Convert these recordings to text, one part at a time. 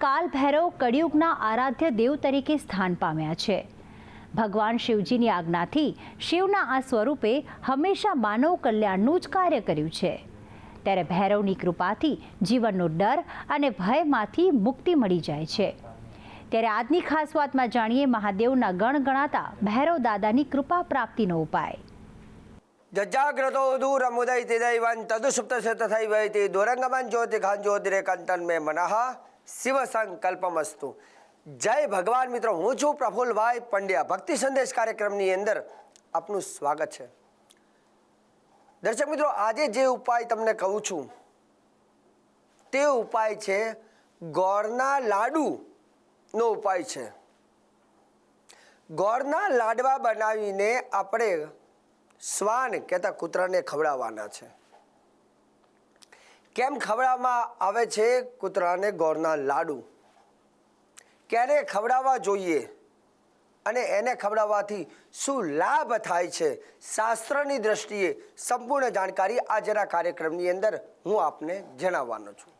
કાલ ભૈરવ કળિયુગના આરાધ્ય દેવ તરીકે સ્થાન પામ્યા છે. ભગવાન શિવજીની આજ્ઞાથી શિવના આ સ્વરૂપે હંમેશા માનવ કલ્યાણનું જ કાર્ય કર્યું છે. ત્યારે ભૈરવની કૃપાથી જીવનનો ડર અને ભયમાંથી મુક્તિ મળી જાય છે. ત્યારે આજની ખાસ વાતમાં જાણીએ મહાદેવના ગણ ગણાતા ભૈરવ દાદાની કૃપા પ્રાપ્તિનો ઉપાય. જજાગ્રતો દૂરમુદૈતિ તદુસુપ્ત તથૈવૈતિ, દુરંગમન જ્યોતિ ખાન જ્યોતિરેકંતન મે મનઃ શિવ સંકલ્પમસ્તુ જય ભગવાન મિત્રો, હું છું પ્રફુલભાઈ પંડ્યા. ભક્તિ સંદેશ કાર્યક્રમની અંદર આપનું સ્વાગત છે. દર્શક મિત્રો, આજે જે ઉપાય તમને કહું છું, તે ઉપાય છે ગોળના લાડુનો ઉપાય છે. ગોળના લાડવા બનાવીને આપણે શ્વાન કહેતા કૂતરાને ખવડાવવાના છે. કેમ ખવડાવવામાં આવે છે કૂતરાને ગોળના લાડુ? ક્યારે ખવડાવવા જોઈએ? અને એને ખવડાવવાથી શું લાભ થાય છે? શાસ્ત્રની દ્રષ્ટિએ સંપૂર્ણ જાણકારી આજના કાર્યક્રમની અંદર હું આપને જણાવવાનો છું.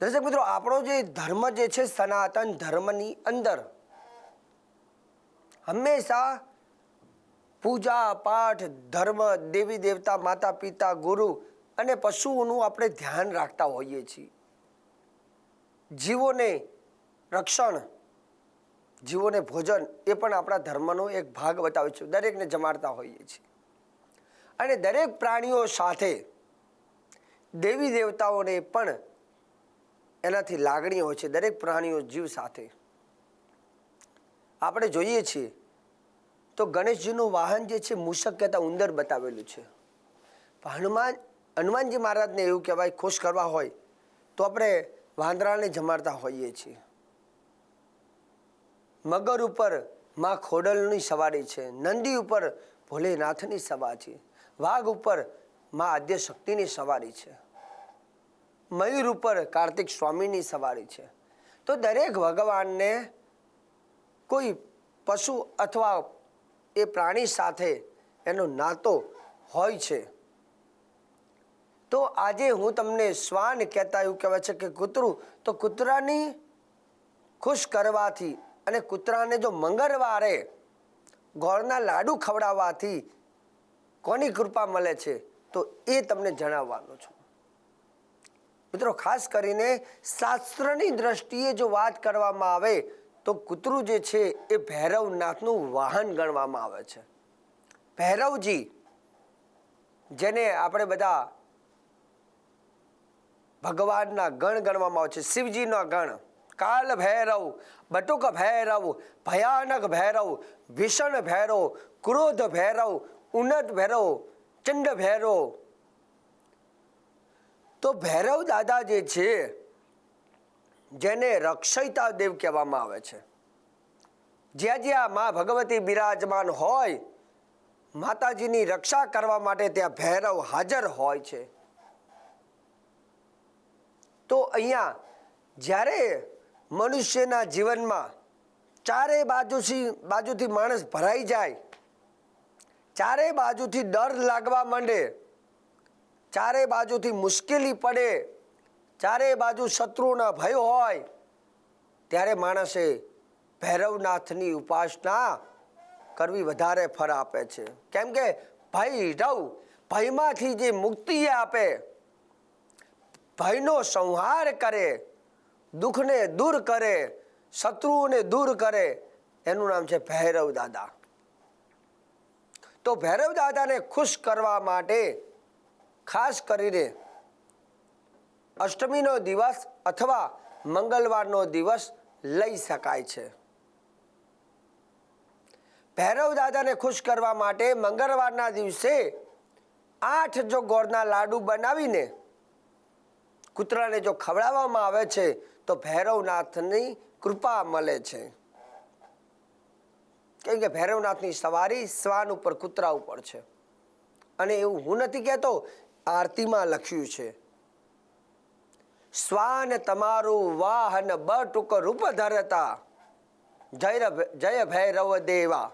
દર્શક મિત્રો, આપણો જે ધર્મ જે છે સનાતન ધર્મની અંદર, હંમેશા પૂજા પાઠ, ધર્મ, દેવી દેવતા, માતા પિતા, ગુરુ અને પશુઓનું આપણે ધ્યાન રાખતા હોઈએ છીએ. જીવોને રક્ષણ, જીવોને ભોજન એ પણ આપણા ધર્મનો એક ભાગ બતાવે છે. દરેકને જમાડતા હોઈએ છીએ. અને દરેક પ્રાણીઓ સાથે દેવી દેવતાઓને પણ એનાથી લાગણી હોય છે, દરેક પ્રાણીઓ જીવ સાથે. આપણે જોઈએ છીએ તો ગણેશજીનું વાહન જે છે મૂષક કહેતા ઉંદર બતાવેલું છે. હનુમાન હનુમાનજી મહારાજને એવું કહેવાય, ખુશ કરવા હોય, તો આપણે વાંદરાને જમાડતા હોઈએ છીએ. મગર ઉપરમાં ખોડલની સવારી છે, નંદી ઉપર ભોલેનાથની સવાર છે, વાઘ ઉપરમાં આદ્ય શક્તિની સવારી છે, મયુર ઉપર કાર્તિક સ્વામીની સવારી છે. તો દરેક ભગવાનને કોઈ પશુ અથવા એ પ્રાણી સાથે એનો નાતો હોય છે. તો આજે હું તમને શ્વાન કહેતા એવું કહેવાય છે કે કૂતરું, તો કૂતરાની ખુશ કરવાથી અને કૂતરાને જો મંગળવારે ગોળના લાડુ ખવડાવવાથી કોની કૃપા મળે છે, તો એ તમને જણાવવાનો છું. મિત્રો, ખાસ કરીને શાસ્ત્રની દ્રષ્ટિએ જો વાત કરવામાં આવે, તો કૂતરું જે છે એ ભૈરવનાથનું વાહન ગણવામાં આવે છે. ભૈરવજી, જેને આપણે બધા ભગવાનના ગણ ગણવામાં આવે છે. શિવજીનો ગણ. કાલ ભૈરવ, બટુક ભૈરવ, ભયાનક ભૈરવ, ભીષણ ભૈરવ, ક્રોધ ભૈરવ, ઉન્નત ભૈરવ, ચંડ ભૈરવ. તો ભૈરવ દાદા જે છે, જેને રક્ષયતા દેવ કહેવામાં આવે છે. જ્યાં જ્યાં મા ભગવતી બિરાજમાન હોય, માતાજીની રક્ષા કરવા માટે ત્યાં ભૈરવ હાજર હોય છે. તો અહીંયા જ્યારે મનુષ્યના જીવનમાં ચારે બાજુથી બાજુથી માણસ ભરાઈ જાય, ચારે બાજુથી ડર લાગવા માંડે, ચારે બાજુથી મુશ્કેલી પડે, ચારે બાજુ શત્રુના ભય હોય, ત્યારે માણસે ભૈરવનાથની ઉપાસના કરવી વધારે ફર આપે છે. કેમ કે ભય રવ ભયમાંથી જે મુક્તિ આપે ભયનો સંહાર કરે, દુઃખને દૂર કરે, શત્રુઓને દૂર કરે, એનું નામ છે ભૈરવ દાદા. તો ભૈરવ દાદાને ખુશ કરવા માટે ખાસ કરીને અષ્ટમીનો દિવસ અથવા મંગળવારનો દિવસ લઈ શકાય છે. ભૈરવ દાદાને ખુશ કરવા માટે મંગળવારના દિવસે આઠ જો ગોળના લાડુ બનાવીને કૂતરાને જો ખવડાવવામાં આવે છે, તો ભૈરવનાથની કૃપા મળે છે. કેમ કે ભૈરવનાથની સવારી શ્વાન ઉપર કૂતરા ઉપર છે. અને એવું હું નથી કહેતો, આરતીમાં લખ્યું છે. શ્વાન તમારું વાહન બટુક રૂપ ધરતા. જય જય ભૈરવ દેવા.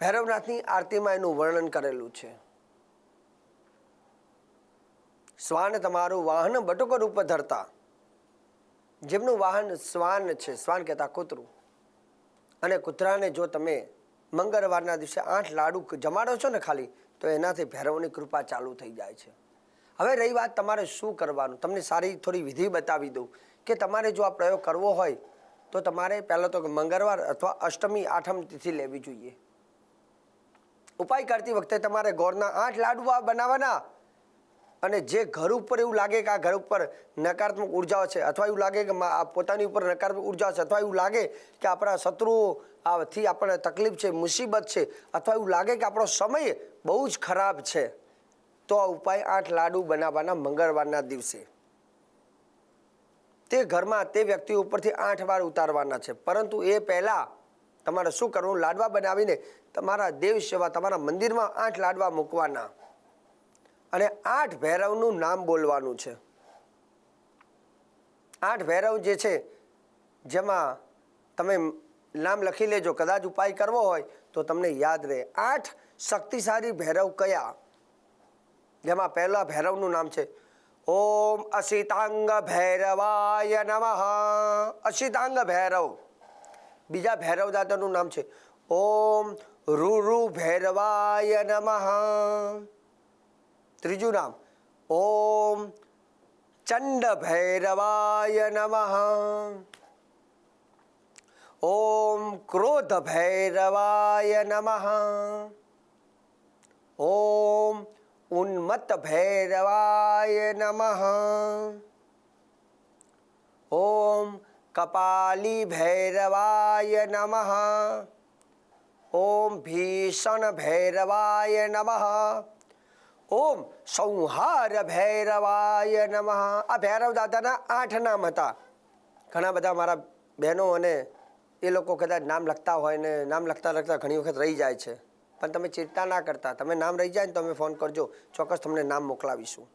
ભૈરવનાથની આરતીમાં એનું વર્ણન કરેલું છે. શ્વાન તમારું વાહન બટુક રૂપ ધરતા. જેમનું વાહન શ્વાન છે, શ્વાન કહેતા કૂતરું. અને કૂતરાને જો તમે મંગળવારના દિવસે આઠ લાડુ જમાડો છો ને ખાલી, તો એનાથી ભૈરવની કૃપા ચાલુ થઈ જાય છે. હવે રહી વાત તમારે શું કરવાનું? તમને સારી થોડી વિધિ બતાવી દઉં કે તમારે જો આ પ્રયોગ કરવો હોય, તો તમારે પહેલાં તો મંગળવાર અથવા અષ્ટમી આઠમ તિથિ લેવી જોઈએ. ઉપાય કરતી વખતે તમારે ગોળના આઠ લાડુ બનાવવાના. અને જે ઘર ઉપર એવું લાગે કે આ ઘર ઉપર નકારાત્મક ઉર્જાઓ છે, અથવા એવું લાગે કે પોતાની ઉપર નકારાત્મક ઊર્જા છે, અથવા એવું લાગે કે આપણા શત્રુઓ આથી આપણને તકલીફ છે, મુસીબત છે, અથવા એવું લાગે કે આપણો સમય બહુ જ ખરાબ છે, તો આ ઉપાય આઠ લાડુ બનાવવાના મંગળવારના દિવસે. તે ઘરમાં તે વ્યક્તિ ઉપરથી આઠ વાર ઉતારવાના છે, પરંતુ એ પહેલાં તમારે શું કરવું? લાડવા બનાવીને તમારા દેવ સેવા, તમારા મંદિરમાં આઠ લાડવા મૂકવાના. અને આઠ ભૈરવનું નામ બોલવાનું છે. આઠ ભૈરવ જે છે, જેમાં તમે નામ લખી લેજો, કદાચ ઉપાય કરવો હોય તો તમને યાદ રહે. આઠ શક્તિશાળી ભૈરવ કયા? જેમાં પહેલા ભૈરવનું નામ છે, ઓમ અસિતાંગ ભૈરવાય નમઃ. અસિતાંગ ભૈરવ. બીજા ભૈરવ દાદાનું નામ છે, ઓમ રૂરુ ભૈરવાય નમઃ. ત્રીજું નામ, ઓમ ચંડ ભૈરવાય નમઃ. ઓમ ક્રોધ ભૈરવાય નમઃ. ઓમ ઉન્મત્ત ભૈરવાય નમઃ. ઓમ કપાલી ભૈરવાય નમઃ. ઓમ ભીષણ ભૈરવાય નમઃ. ઓમ સંહાર ભૈરવાય નમઃ. આ ભૈરવ દાદાના આઠ નામ હતા. ઘણા બધા મારા બહેનો અને એ લોકો કદાચ નામ લખતા હોય ને નામ લખતા લખતા ઘણી વખત રહી જાય છે. પણ તમે ચિંતા ના કરતા. તમે નામ રહી જાય ને તો અમે ફોન કરજો. ચોક્કસ તમને નામ મોકલાવીશું.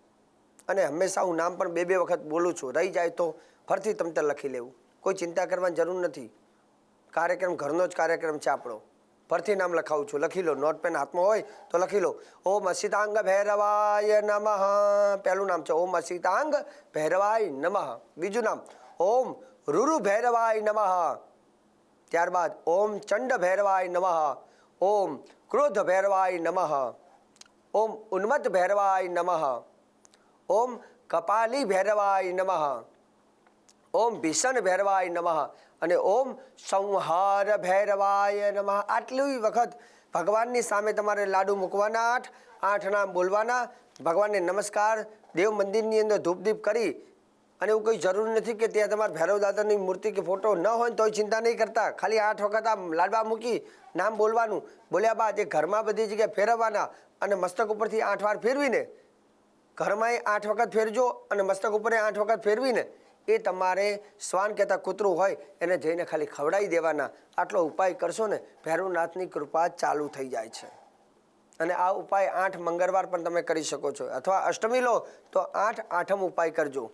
અને હંમેશા હું નામ પણ બે બે વખત બોલું છું. રહી જાય તો ફરીથી તમને લખી લેવું. કોઈ ચિંતા કરવાની જરૂર નથી. કાર્યક્રમ ઘરનો જ કાર્યક્રમ છે આપણો. ફરથી નામ લખાવું છું. લખી લો, નોટ પેન હાથમાં હોય તો લખી લો. ઓમ અસિતાંગ ભૈરવાય નમઃ. પહેલું નામ છે ઓમ અસિતાંગ ભૈરવાય નમઃ. બીજું નામ, ઓમ રૂરુ ભૈરવાય નમઃ. ત્યારબાદ ઓમ ચંડ ભૈરવાય નમઃ. ઓમ ક્રોધ ભૈરવાય નમઃ. ઓમ ઉન્મત્ત ભૈરવાય નમઃ. ઓમ કપાલી ભૈરવાય નમઃ. ઓમ ભીષણ ભૈરવાય નમઃ. અને ઓમ સંહાર ભૈરવાય નમઃ. આટલી વખત ભગવાનની સામે તમારે લાડુ મૂકવાના, આઠ આઠ નામ બોલવાના. ભગવાનને નમસ્કાર, દેવ મંદિરની અંદર ધૂપદીપ કરી. અને એવું કોઈ જરૂર નથી કે ત્યાં તમારા ભૈરવ દાદાની મૂર્તિ કે ફોટો ન હોય તોય ચિંતા નહીં કરતા. ખાલી આઠ વખત આ લાડવા મૂકી નામ બોલવાનું. બોલ્યા બાદ એ ઘરમાં બધી જગ્યાએ ફેરવવાના અને મસ્તક ઉપરથી આઠ વાર ફેરવીને ઘરમાં આઠ વખત ફેરજો અને મસ્તક ઉપર આઠ વખત ફેરવીને એ તમારે શ્વાન કહેતા કૂતરું હોય, એને જઈને ખાલી ખવડાવી દેવાના. આટલો ઉપાય કરશો ને ભૈરવનાથની કૃપા ચાલુ થઈ જાય છે. અને આ ઉપાય આઠ મંગળવાર પણ તમે કરી શકો છો. અથવા અષ્ટમી લો, તો આઠ આઠમ ઉપાય કરજો.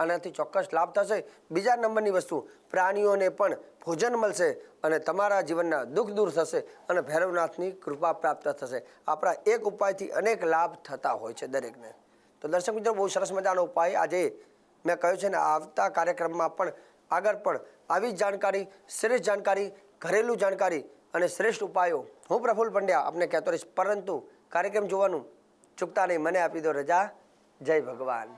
આનાથી ચોક્કસ લાભ થશે. બીજા નંબરની વસ્તુ, પ્રાણીઓને પણ ભોજન મળશે અને તમારા જીવનના દુઃખ દૂર થશે અને ભૈરવનાથની કૃપા પ્રાપ્ત થશે. આપણા એક ઉપાયથી અનેક લાભ થતા હોય છે દરેકને. તો દર્શક મિત્રો, બહુ સરસ મજાનો ઉપાય આજે મેં કહ્યું છે ને, આવતા કાર્યક્રમમાં પણ આગળ પણ આવી જાણકારી, શ્રેષ્ઠ જાણકારી, ઘરેલું જાણકારી અને શ્રેષ્ઠ ઉપાયો. હું પ્રફુલ્લ પંડ્યા આપને કહેતો રહીશ, પરંતુ કાર્યક્રમ જોવાનું ચૂકતા નહીં. મને આપી દો રજા. જય ભગવાન.